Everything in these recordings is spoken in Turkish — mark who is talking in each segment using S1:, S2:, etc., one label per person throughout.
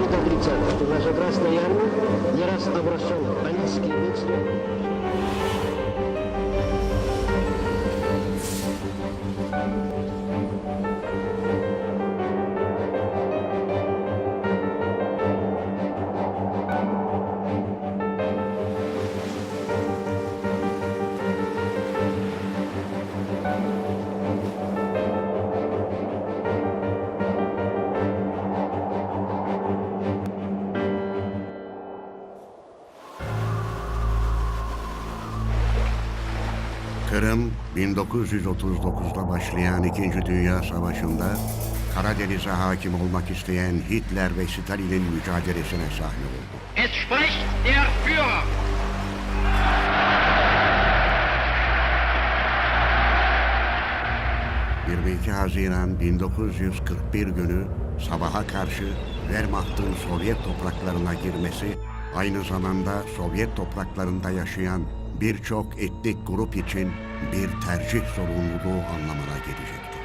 S1: Witabricowa, to nasz obraz na jarmu, nieraz obraszczony pańskiej
S2: wieczny. 1939'da başlayan İkinci Dünya Savaşı'nda Karadeniz'e hakim olmak isteyen Hitler ve Stalin'in mücadelesine sahne oldu.
S3: Es spricht der Führer.
S2: ...22 Haziran 1941 günü sabaha karşı Wehrmacht'ın Sovyet topraklarına girmesi... ...aynı zamanda Sovyet topraklarında yaşayan birçok etnik grup için bir tercih sorumluluğu anlamına gelecekti.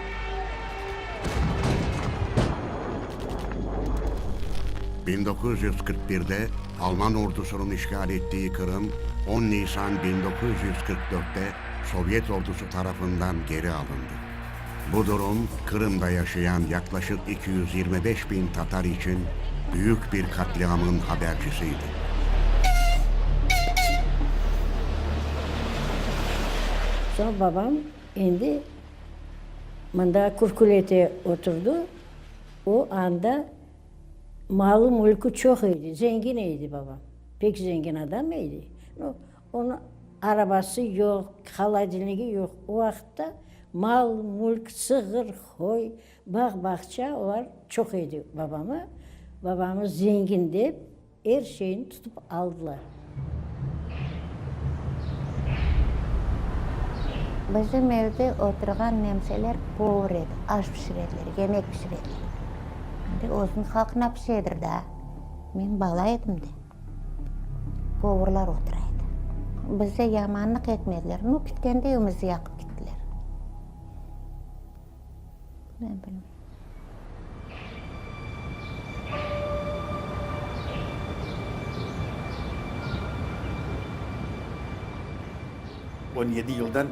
S2: ...1941'de Alman ordusunun işgal ettiği Kırım... ...10 Nisan 1944'te Sovyet ordusu tarafından geri alındı. Bu durum Kırım'da yaşayan yaklaşık 225 bin Tatar için büyük bir katliamın habercisiydi.
S4: Sonra babam indi. Manda kurkulete oturdu. O anda malı mülkü çok iyiydi. Zengin iyiydi babam. Pek zengin adam iyiydi. No, onun arabası yok, haladiligi yok. O vakitte mal, mülk, sığır, koy, bağ, bahçe onlar çok iyiydi babamı. Babamız zengindi. Her şeyini tutup aldılar.
S5: біздің үйде отырған немселер повар еді аш пішірерлер емек де осының халқына пішедір да мен бала едім де. Поварлар отырайды. Бізде ямандық етмеділер ну кеткенде үйімізді яқып кеттілер. Мен
S6: білмеймін. Он жылдан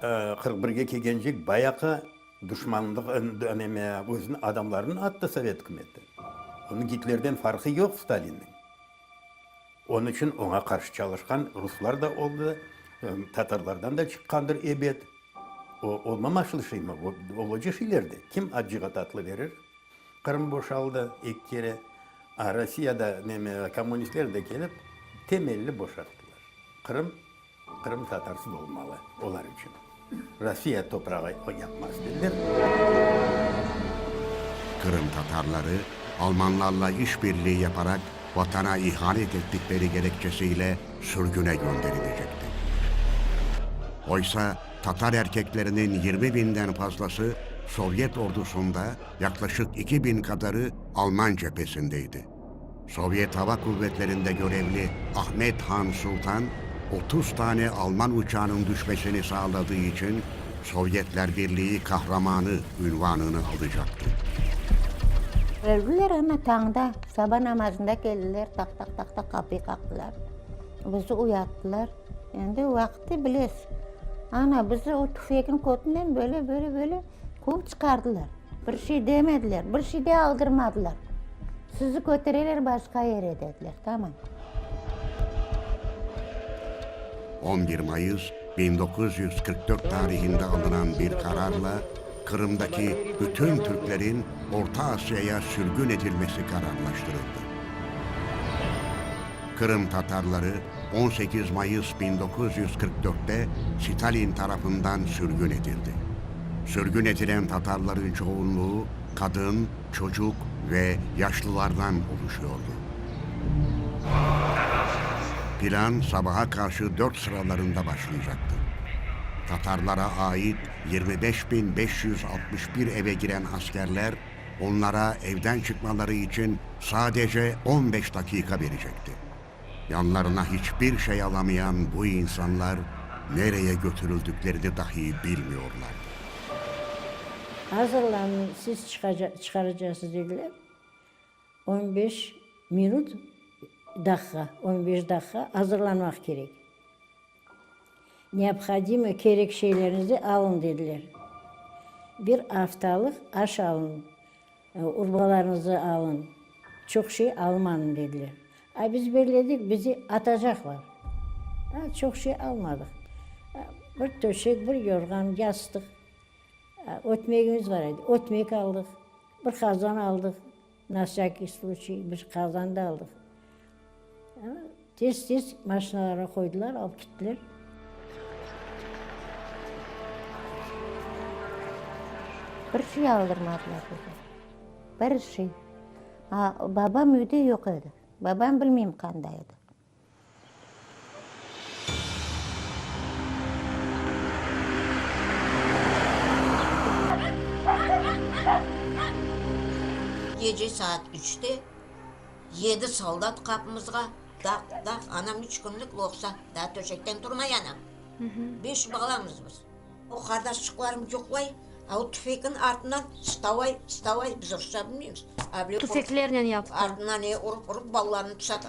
S6: 41 келгенче баякы düşmanlık öneme özün adamlarını attı Sovet hükümeti. Onun Hitler'den farkı yok Stalin'in. Onun için ona karşı çalışkan Ruslar da oldu, Tatarlardan da çıkkandır ebed. O olmamaşlı şey mi? O, olacı şeylerdi. Kim acıga tatlı verir? Kırım boşaldı ilk kere. Rusya'da neme, komünistler de gelip temelli boşalttılar. Kırım, Kırım Tatarsız olmalı onlar için. Rusya toprağı yapmaz dediler.
S2: Kırım Tatarları Almanlarla işbirliği yaparak vatana ihanet ettikleri gerekçesiyle sürgüne gönderilecekti. Oysa Tatar erkeklerinin 20 binden fazlası Sovyet ordusunda yaklaşık 2 bin kadarı Alman cephesindeydi. Sovyet Hava Kuvvetleri'nde görevli Ahmet Han Sultan 30 tane Alman uçağının düşmesini sağladığı için Sovyetler Birliği kahramanı ünvanını alacaktı.
S5: Öldüler ama tağda sabah namazında geldiler tak tak tak tak kapıyı kaktılar. Bizi uyattılar. Şimdi vakti biles. Ana bizi o tüfeğin kotundan böyle böyle böyle kov çıkardılar. Bir şey demediler, bir şey de aldırmadılar. Sizi götürürler başka yere dediler, tamam.
S2: 11 Mayıs 1944 tarihinde alınan bir kararla Kırım'daki bütün Türklerin Orta Asya'ya sürgün edilmesi kararlaştırıldı. Kırım Tatarları 18 Mayıs 1944'te Stalin tarafından sürgün edildi. Sürgün edilen Tatarların çoğunluğu kadın, çocuk ve yaşlılardan oluşuyordu. Plan sabaha karşı dört sıralarında başlayacaktı. Tatarlara ait 25.561 eve giren askerler onlara evden çıkmaları için sadece 15 dakika verecekti. Yanlarına hiçbir şey alamayan bu insanlar nereye götürüldüklerini dahi bilmiyorlardı.
S4: Hazırlanın siz çıkaca- çıkaracaksınız dediler. 15 minut dakika, 15 dakika hazırlanmak gerek. Neobhodimo gerek şeylerinizi alın dediler. Bir haftalık aş alın, e, urbalarınızı alın, çok şey almanın dediler. Ay biz belirledik, bizi atacaklar. Ha, çok şey almadık. Ha, Bir döşek, bir yorgan, yastık. Ha, Ötmeğimiz var idi. Ötmek aldık. Bir kazan aldık. Nasyak istuçi bir kazan da aldık. Tez tez maşinalara koydular, alıp gittiler.
S5: Bir şey aldırmadılar bize. Bir şey. Ha, babam evde yok idi. Babam bilmeyeyim kandaydı.
S7: Gece saat 3'te yedi soldat kapımızga дақ dak anam üç күнлік loksa. Да, döşekten durmay anam. Beş баламыз біз о kardeşliklerim жоқ қой ал артынан вставай, вставай, біз ұрыса білмейміз.
S8: Түфеклерінен yaptı.
S7: Артынан е, ұрып, ұрып, балаларын тұсады.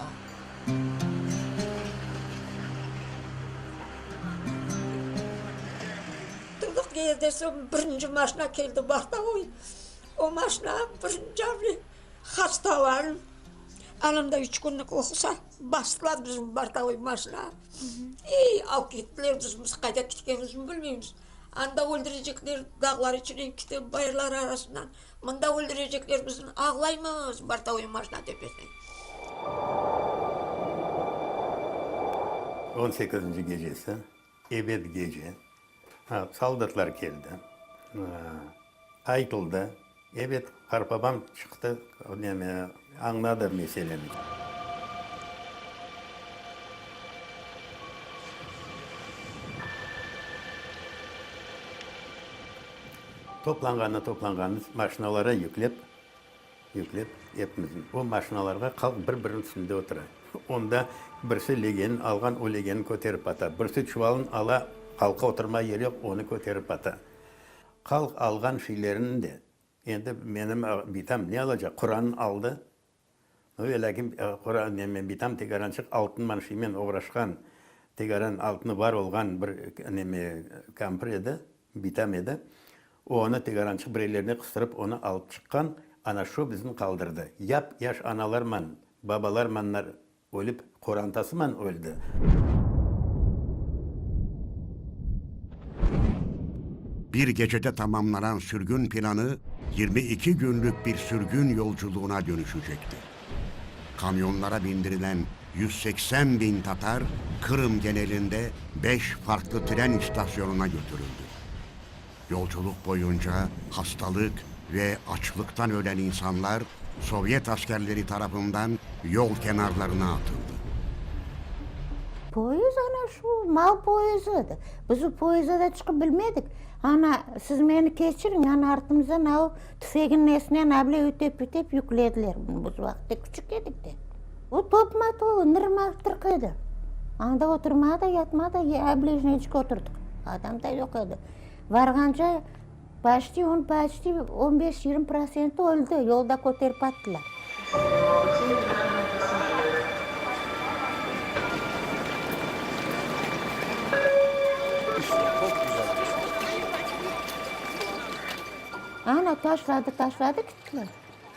S7: Тұрдық кездесі бірінші машина келді бақта ой. О машина бірінші хасталарын üç günlük okusa bastılar bizim Bartavoy maşına. İyi av gittiler biz biz kayda gittiğimizi bilmiyoruz. Anda öldürecekler dağlar içine gitti bayırlar arasından. Mında öldürecekler bizim ağlaymız Bartavoy maşına tepesine.
S6: 18. gecesi, ebed gece. Ha, saldatlar geldi. Ha, aytıldı. Evet, Қарпабам шықты, неме, аңнады мәселені. Топланғаны топланғаны машиналарға жүклеп, жүклеп епміз. Ол машиналарға халық бір-бірінің үстінде отыра. Онда бірсі легенін алған, ол легенін көтеріп ата. Бірсі чуалын ала, халқа отырмай ерек, оны көтеріп ата. Халық алған шилерін де endi benim e, bitam ne alacak? Kur'an aldı. Ki e, Kur'an men bitam tegarançık altın man şeymen uğraşkan tegaran altını var olgan bir neme kampır edi, bitam edi. O onu tegarançık bireylerine kıstırıp onu alıp çıkan ana şu bizim kaldırdı. Yap yaş analar man, babalar manlar ölüp Kur'antası man öldü.
S2: Bir gecede tamamlanan sürgün planı 22 günlük bir sürgün yolculuğuna dönüşecekti. Kamyonlara bindirilen 180 bin Tatar Kırım genelinde 5 farklı tren istasyonuna götürüldü. Yolculuk boyunca hastalık ve açlıktan ölen insanlar Sovyet askerleri tarafından yol kenarlarına atıldı.
S5: Poyuz ana şu mal poyuzuydu. Biz o poyuza da çıkıp bilmedik. ана сіз мені кешіріңіз ана артымызда ау түфегінің несінен әбіле өтеп бүйтеп үкіледілер уақытта күшік едік те ол топма тол да, тырқыды анда отырмады ятмады әбленечке отырдық адамдай жоқ еді барғанша почти он почти он бес жиырма проценті өлді жолда көтеріп аттылар Ana taşladı taşladı gittiler.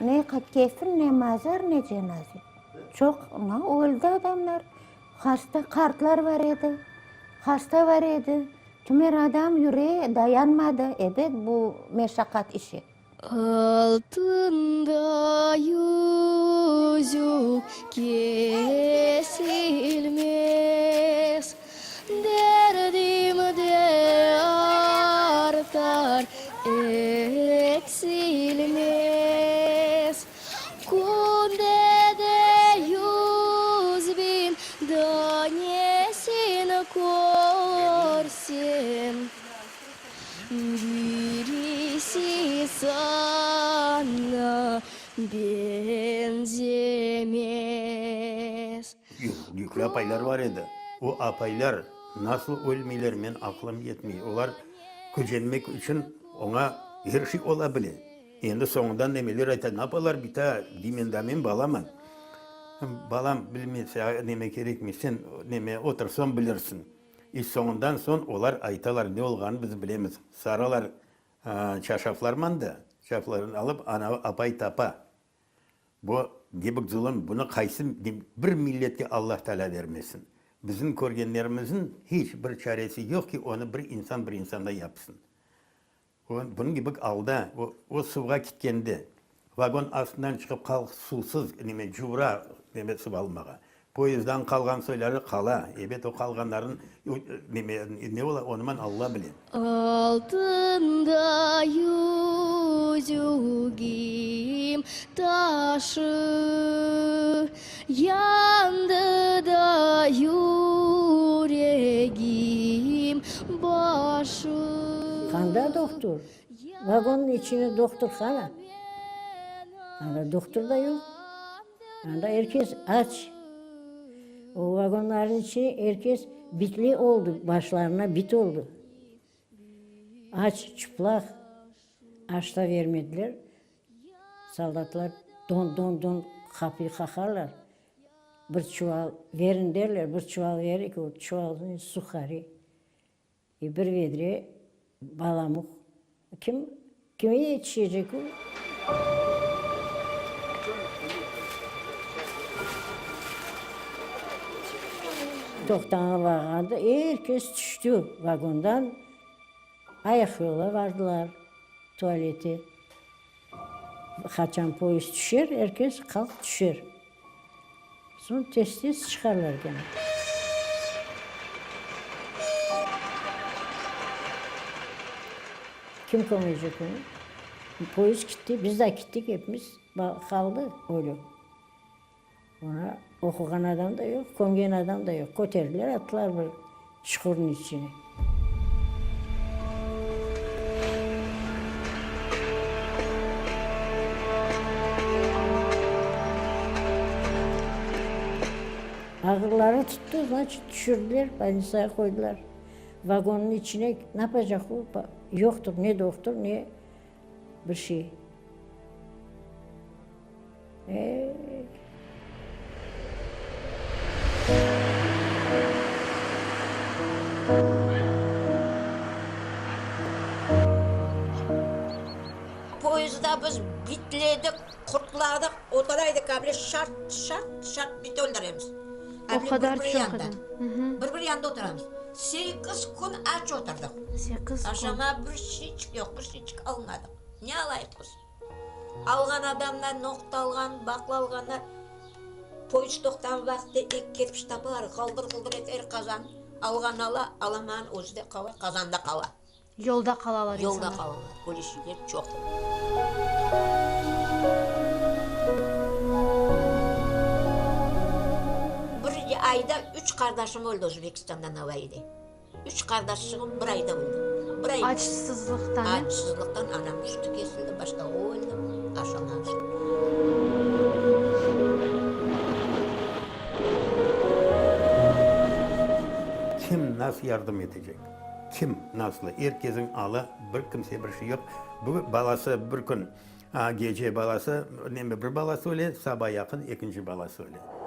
S5: Ne kefin ne mazar ne cenaze. Çok na öldü adamlar. Hasta kartlar var idi. Hasta var idi. Tümer adam yüreği dayanmadı. Evet bu meşakkat işi.
S8: Altında yüzü kesilmez Derdim de artar eksilmez Kunde de yüz bin danesini korsem Birisi sana benzemez.
S6: Yük- yüklü apaylar var idi. O apaylar nasıl ölmeyler men aklım yetmiyor. Onlar gücenmek için ona Her şey olabilir. Endi soňundan nemeler ayta, napalar bita, dimendamen balaman. Balam bilmese neme kerekmi, sen neme otursan bilirsin. İş soňundan son olar aytalar ne olganı biz bilemiz. Saralar aa, çarşaflar manda, çarşaflarını alıp ana apay tapa. Bu gebik zulüm bunu kaysı bir milletke Allah Teala vermesin. Bizim körgenlerimizin hiç bir çaresi yok ki onu bir insan bir insanda yapsın. Bunun gibi alda, o, o suğa gitkendi. Vagon astından çıkıp kal susuz, neme cura, neme su almağa. Poyezddan kalgan söyleri kala. Evet o kalganların o, neme, ne ola onu Allah bilir.
S8: Altında yüzüğüm taşı Yandı da yüreğim başı
S4: Kanda doktor. Vagonun içine doktor hala. Anda doktor da yok. Anda herkes aç. O vagonların içine herkes bitli oldu. Başlarına bit oldu. Aç, çıplak. Aç da vermediler. Soldatlar don don don kapıyı kakarlar. Bir çuval verin derler. Bir çuval verir ki o çuvalın sukarı. E, bir vedre balamuk. Kim kime yetişecek o? Toktana varanda herkes düştü vagondan. Ayak yola vardılar tuvalete. Kaçan polis düşer, herkes kalk düşer. Sonra tez tez çıkarlar gene. Kim koyacak onu? Polis gitti, biz de gittik hepimiz. Kaldı öyle. Ona okuyan adam da yok, kongen adam da yok. Koterdiler, attılar bir çukurun içine. Ağırları tuttu, maç düşürdüler, banisaya koydular. Vagonun içine ne yapacak o? Yoktur, ne doktor, ne bir şey. Ee,
S7: Poyuzda biz bitledik, kurtladık, oturaydık abi şart şart şart bit öldüremiz.
S8: O kadar çok adam.
S7: Bir bir yanda oturamız. сегіз күн аш отырдық сегіз ашама бір жоқ, қыр шичк алмадық не алайық біз алған адамнан ноқталған бақылалғандар почтоктан вақты екі кирпич табалар қалдыр құлдыр етер қазан алған ала аламаған өзі де қала қазанда қала
S8: жолда қалалар
S7: жолда
S8: қала
S7: алады көлешелер жоқ бір айда üç kardeşim öldü Özbekistan'dan havaydı. Üç kardeşim bir ayda öldü. Bir ayda.
S8: Açsızlıktan.
S7: Açsızlıktan anam sütü kesildi, başka o öldü. Aşağıdan.
S6: Kim nasıl yardım edecek? Kim nasıl? Herkesin alı bir kimse bir şey yok. Bu balası bir gün gece balası, ne bir balası öyle, sabah yakın ikinci balası öyle.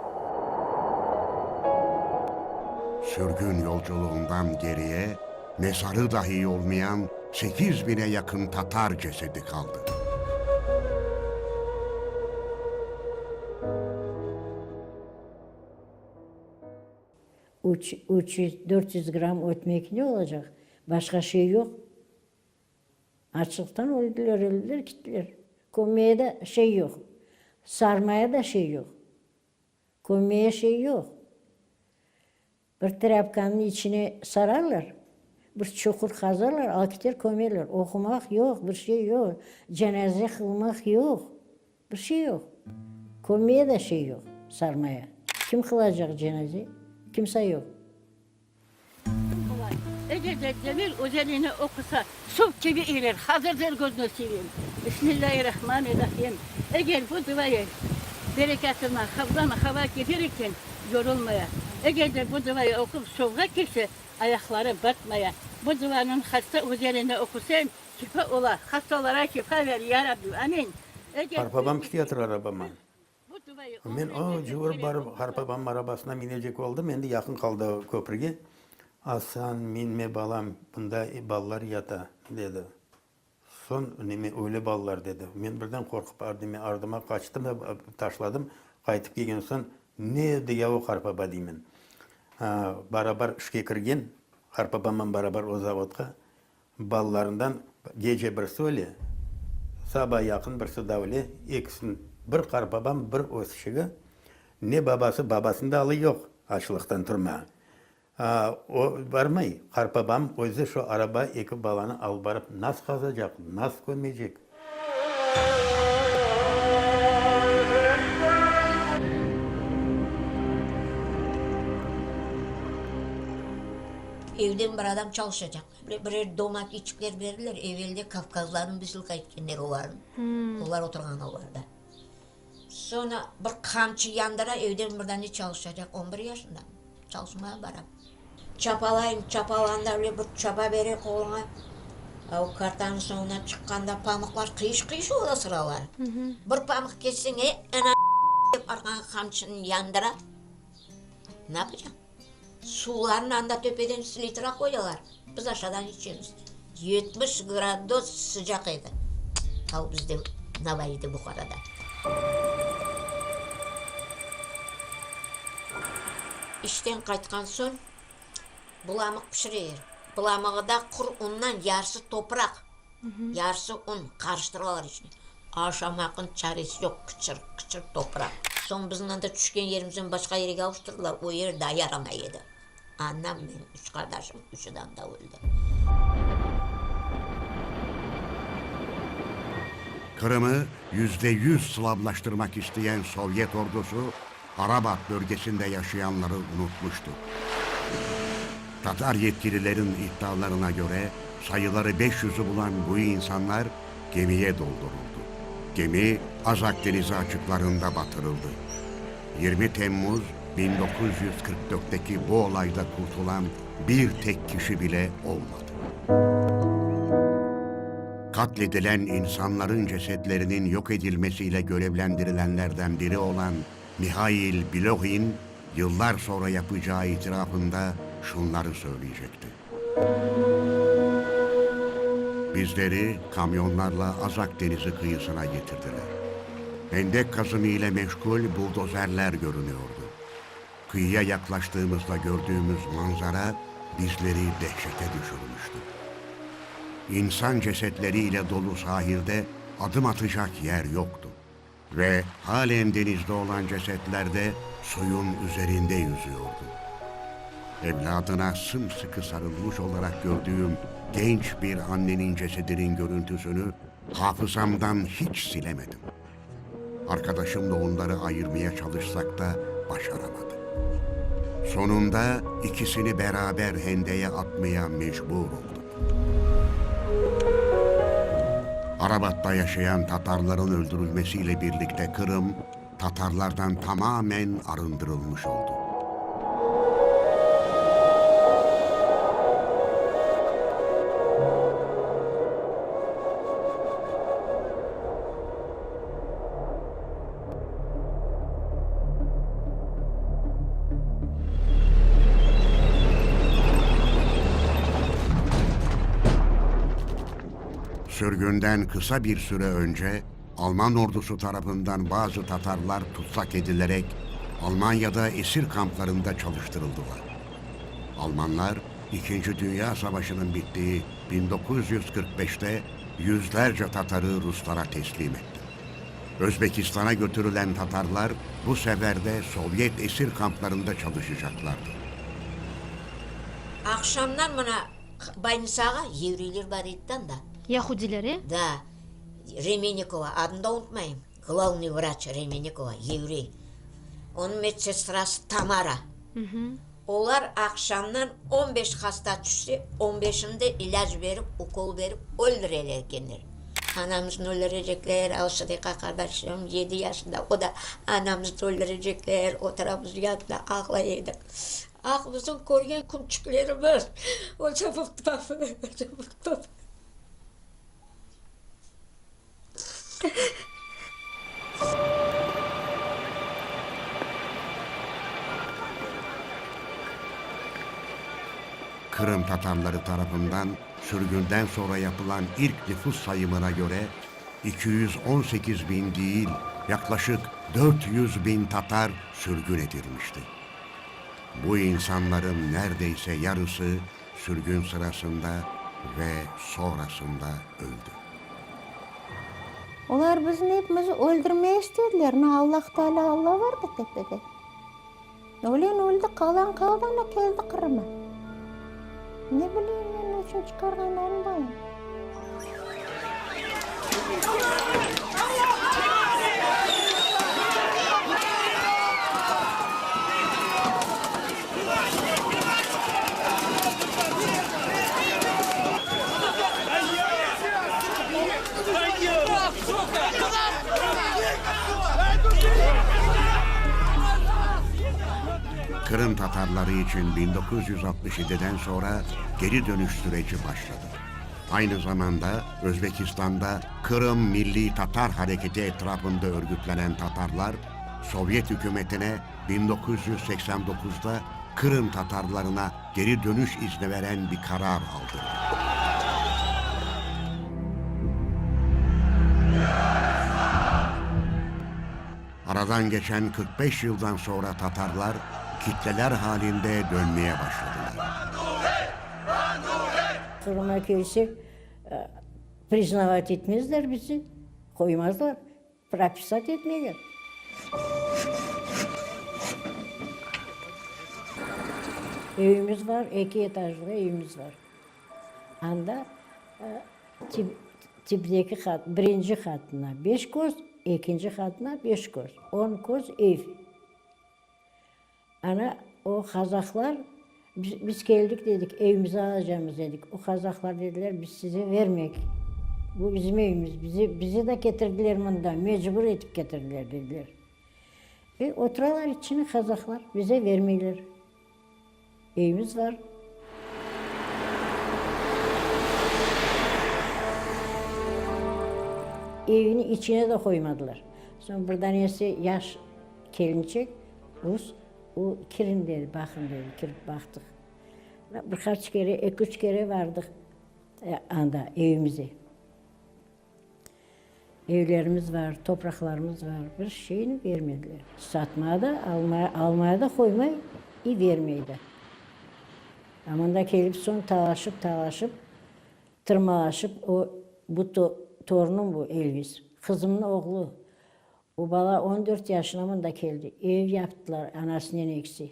S2: Sürgün yolculuğundan geriye mezarı dahi olmayan 8 bine yakın Tatar cesedi kaldı.
S4: Üç- 300, 400 gram ekmek ne olacak? Başka şey yok. Açlıktan öldüler, öldüler, gittiler. Komeye de şey yok. Sarmaya da şey yok. Komeye şey yok. Bir trapkanın içine sararlar. Bir çukur kazarlar, akiter koyarlar. Okumak yok, bir şey yok. Cenaze kılmak yok. Bir şey yok. Komeye de şey yok, sarmaya. Kim kılacak cenaze? Kimse yok.
S9: Eğer de demir üzerine okusa su gibi iler. Hazırdır gözünü seveyim. Bismillahirrahmanirrahim. Eğer bu duayı bereketine, havlama hava getirirken yorulmaya. Ege'de bu duayı okup soğuğa kişi ayakları batmaya. Bu duanın hasta üzerine okusan şifa ola. Hastalara şifa ver ya Rabbi. Amin. Ege,
S6: Arpabam gidiyordur arabama.
S9: Bu duayı
S6: Ben o cıvır barıp arpabam arabasına binecek oldum. Şimdi yakın kaldı köprüye. Asan minme balam bunda e, ballar yata dedi. Son nime öyle ballar dedi. Ben birden korkup ardıma, ardıma kaçtım da e, taşladım. Kaytıp gelgen son не дияу қарпаба деймін барабар ішке кірген қарпабамен барабар ол заводқа балаларындан геже бір соле саба яқын бір дәуле екісін бір қарпабам бір өсішігі не бабасы бабасында алы жоқ ашылықтан тұрма ә, о, бармай қарпабам өзі шо араба екі баланы алып барып нас қаза жақ нас көмежек
S10: Evden bir adam çalışacak. Bir- Birer domat içikler verirler. Evvelde Kafkazların bir sılka etkenleri var. Onlar oturgan olarda. Sonra bir kamçı yandıra evden birden de çalışacak. 11 yaşında. Çalışmaya baram. Çapalayın, çapalanda bir çapa verir koluna. O kartanın sonuna çıkkanda pamuklar kıyış kıyış ola sıralar. Bir pamuk kessin, e, ana deyip arkan kamçının yandıra. суларын анда төпеден литра қоялар біз ашадан ішеміз жетпіс градус сыжақ еді ал бізде наваиде бұқарада. іштен қайтқан соң бұламық пішірер бұламығыда құр ұннан ярсы топырақ ярсы ұн қарыштырып алар ашамақын чаресі жоқ күчір-күчір топырақ соң біздің анда түшкен жерімізден басқа жерге ауыстырдылар ол жер даяр еді Annem benim, üç kardeşim, üçüden de öldü.
S2: Kırım'ı yüzde yüz Slavlaştırmak isteyen Sovyet ordusu Arabat bölgesinde yaşayanları unutmuştu. Tatar yetkililerin iddialarına göre sayıları 500'ü bulan bu insanlar gemiye dolduruldu. Gemi Azak Denizi açıklarında batırıldı. 20 Temmuz 1944'teki bu olayda kurtulan bir tek kişi bile olmadı. Katledilen insanların cesetlerinin yok edilmesiyle görevlendirilenlerden biri olan Mihail Bilohin yıllar sonra yapacağı itirafında şunları söyleyecekti. Bizleri kamyonlarla Azak Denizi kıyısına getirdiler. Hendek kazımı ile meşgul buldozerler görünüyordu. Kıyıya yaklaştığımızda gördüğümüz manzara bizleri dehşete düşürmüştü. İnsan cesetleriyle dolu sahilde adım atacak yer yoktu. Ve halen denizde olan cesetler de suyun üzerinde yüzüyordu. Evladına sımsıkı sarılmış olarak gördüğüm genç bir annenin cesedinin görüntüsünü hafızamdan hiç silemedim. Arkadaşımla onları ayırmaya çalışsak da başaramadım. Sonunda ikisini beraber hendeye atmaya mecbur olduk. Arabat'ta yaşayan Tatarların öldürülmesiyle birlikte Kırım, Tatarlardan tamamen arındırılmış oldu. Sürgünden kısa bir süre önce Alman ordusu tarafından bazı Tatarlar tutsak edilerek Almanya'da esir kamplarında çalıştırıldılar. Almanlar İkinci Dünya Savaşı'nın bittiği 1945'te yüzlerce Tatarı Ruslara teslim etti. Özbekistan'a götürülen Tatarlar bu sefer de Sovyet esir kamplarında çalışacaklardı.
S10: Akşamdan bana Baynisağa Yevriler var idden da.
S8: Yahudileri.
S10: Да, Ременникова, adını da unutmayayım. Главный врач Ременникова, Yevri. Onun medsestrası Tamara. Onlar akşamdan 15 hasta düşse 15'inde ilaç verip, ukol verip öldürerkenler. Anamızı öldürecekler, Avşarika kardeşim 7 yaşında, o da anamızı öldürecekler, o tarafımız yanında ağlayıyorduk. Ah bizim koruyan kumçuklarımız, o çabuk babı, o çabuk babı.
S2: Kırım Tatarları tarafından sürgünden sonra yapılan ilk nüfus sayımına göre 218 bin değil yaklaşık 400 bin Tatar sürgün edilmişti. Bu insanların neredeyse yarısı sürgün sırasında ve sonrasında öldü.
S5: Olar bizni hepimizi öldürmeye istediler. Ne Allah Teala Allah vardı tepede. Ölen öldü, kalan kaldı, ne geldi Kırım'a. Ne bileyim ben için çıkarganlarını da.
S2: Kırım Tatarları için 1967'den sonra geri dönüş süreci başladı. Aynı zamanda Özbekistan'da Kırım Milli Tatar Hareketi etrafında örgütlenen Tatarlar, Sovyet hükümetine 1989'da Kırım Tatarlarına geri dönüş izni veren bir karar aldırdı. Aradan geçen 45 yıldan sonra Tatarlar kitleler halinde dönmeye başladılar.
S4: Surma köyüsü e, priznavat etmezler bizi. Koymazlar. Prapisat etmeyeler. Evimiz var, iki etajlı evimiz var. Anda e, tip, tipdeki kat, birinci katına beş koz, ikinci katına beş koz. On koz ev. Ana o Kazaklar biz, biz geldik dedik evimizi alacağımız dedik. O Kazaklar dediler biz size vermek. Bu bizim evimiz. Bizi bizi de getirdiler bundan. Mecbur edip getirdiler dediler. E oturalar içine Kazaklar bize vermiyorlar. Evimiz var. Evini içine de koymadılar. Sonra buradan iyisi yaş gelinecek. Rus o kirin dedi, bakın dedi, kirip baktık. Birkaç kere, iki üç kere vardık e, anda evimize. Evlerimiz var, topraklarımız var. Bir şeyini vermediler. Satmaya da, almaya, almaya da koymaya iyi vermeyi de. Ama da gelip son talaşıp talaşıp, tırmalaşıp o bu to, torunum bu Elvis. Kızımın oğlu. O bala 14 yaşına da geldi. Ev yaptılar anasının eksi.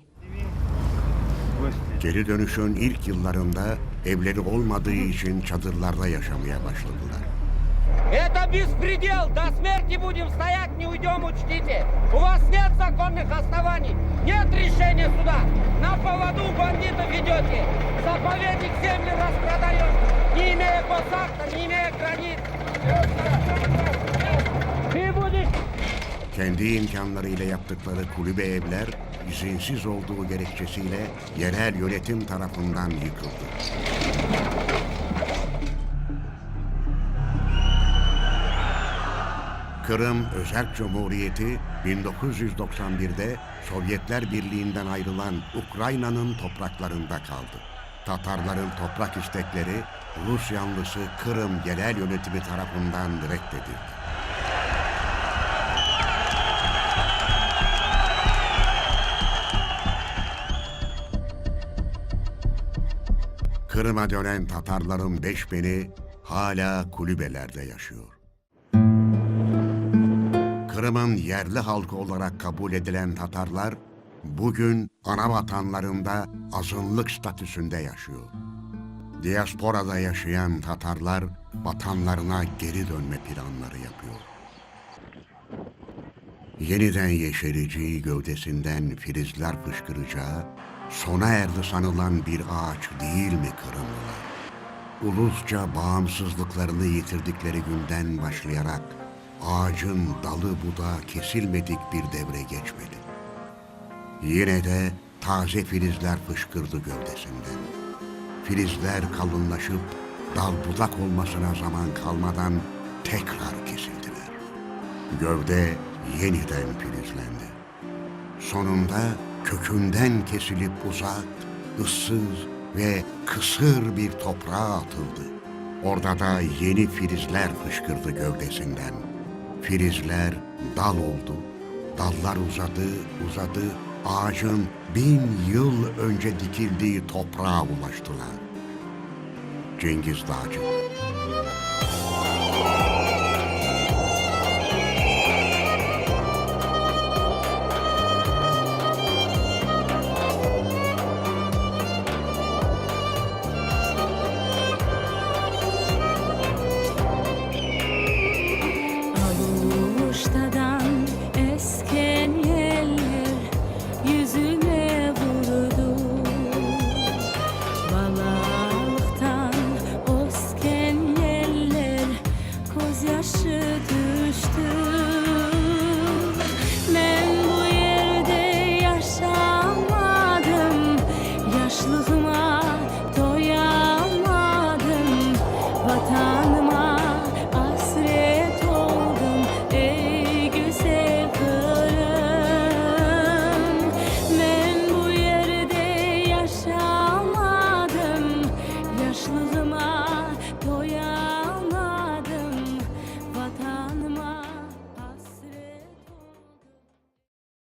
S2: Geri dönüşün ilk yıllarında evleri olmadığı için çadırlarda yaşamaya başladılar.
S3: Это беспредел! До смерти будем стоять, не уйдем, учтите! У вас нет законных оснований, нет решения суда! На поводу бандитов идете! Заповедник земли распродаешь, не имея посадка, не имея границ!
S2: Kendi imkanlarıyla yaptıkları kulübe evler izinsiz olduğu gerekçesiyle yerel yönetim tarafından yıkıldı. Kırım Özerk Cumhuriyeti 1991'de Sovyetler Birliği'nden ayrılan Ukrayna'nın topraklarında kaldı. Tatarların toprak istekleri Rus yanlısı Kırım Genel Yönetimi tarafından reddedildi. Kırım'a dönen Tatarların beş bini hala kulübelerde yaşıyor. Kırım'ın yerli halkı olarak kabul edilen Tatarlar bugün ana vatanlarında azınlık statüsünde yaşıyor. Diasporada yaşayan Tatarlar vatanlarına geri dönme planları yapıyor. Yeniden yeşereceği gövdesinden filizler fışkıracağı, sona erdi sanılan bir ağaç değil mi Kırımlılar? Ulusça bağımsızlıklarını yitirdikleri günden başlayarak ağacın dalı budağı kesilmedik bir devre geçmedi. Yine de taze filizler fışkırdı gövdesinden. Filizler kalınlaşıp dal budak olmasına zaman kalmadan tekrar kesildiler. Gövde yeniden filizlendi. Sonunda kökünden kesilip uzak, ıssız ve kısır bir toprağa atıldı. Orada da yeni filizler fışkırdı gövdesinden. Filizler dal oldu, dallar uzadı, uzadı, ağacın bin yıl önce dikildiği toprağa ulaştılar. Cengiz Dağcı